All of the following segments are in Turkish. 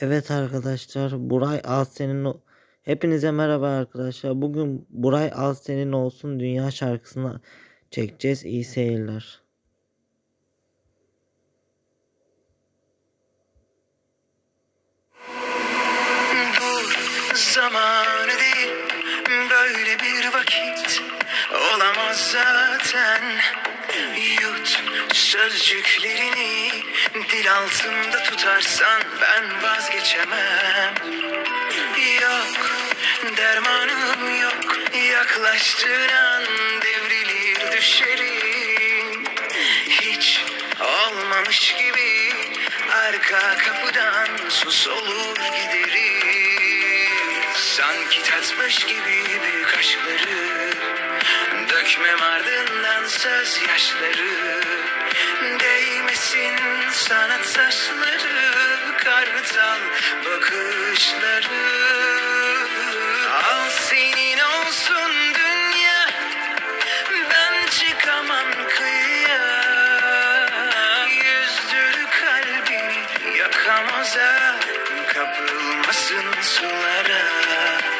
Evet arkadaşlar Buray al senin o... Hepinize merhaba arkadaşlar. Bugün Buray al senin olsun dünya şarkısını çekeceğiz. İyi seyirler. Zamanı değil böyle bir vakit olamaz zaten Yut sözcüklerini dil altında tutarsan ben vazgeçemem. Yok dermanım yok. Yaklaştığın an devrilir düşerim. Hiç olmamış gibi arka kapıdan sus olur giderim. Sanki tatmış gibi büyük aşkları Dökmem ardından söz yaşları. Değmesin sana taşları Kartal bakışları. Al senin olsun dünya ben çıkamam kıyıya. Yüzdür kalbini yakamaza Kapılmasın sulara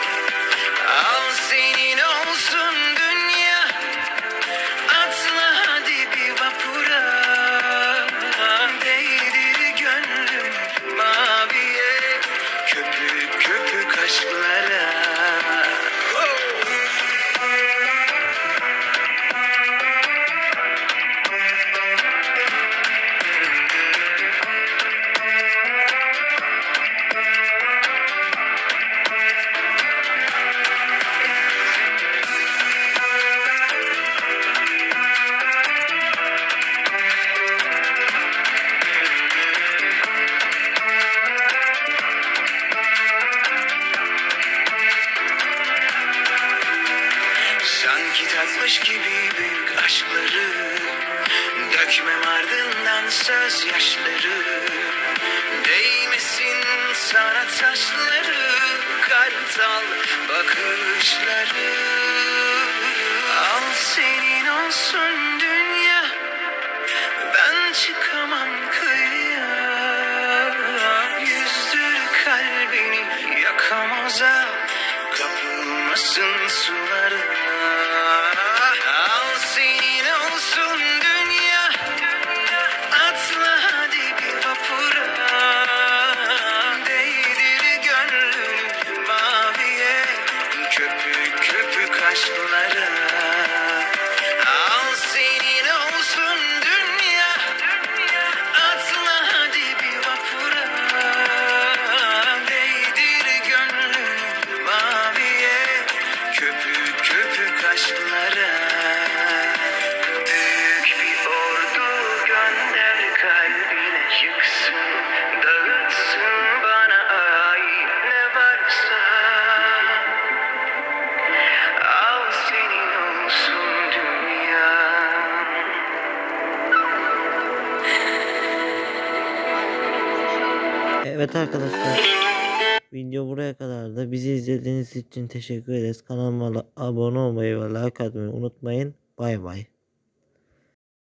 Sanki tatmış gibi büyük aşkları Dökmem ardından söz yaşları. Değmesin sana taşları Kartal bakışları Al senin olsun dünya Ben çıkamam kıyıya. Yüzdür kalbini yakamaza Kapılmasın sulara Evet arkadaşlar. Video buraya kadardı. Bizi izlediğiniz için teşekkür ederiz. Kanalıma abone olmayı ve like atmayı unutmayın. Bay bay.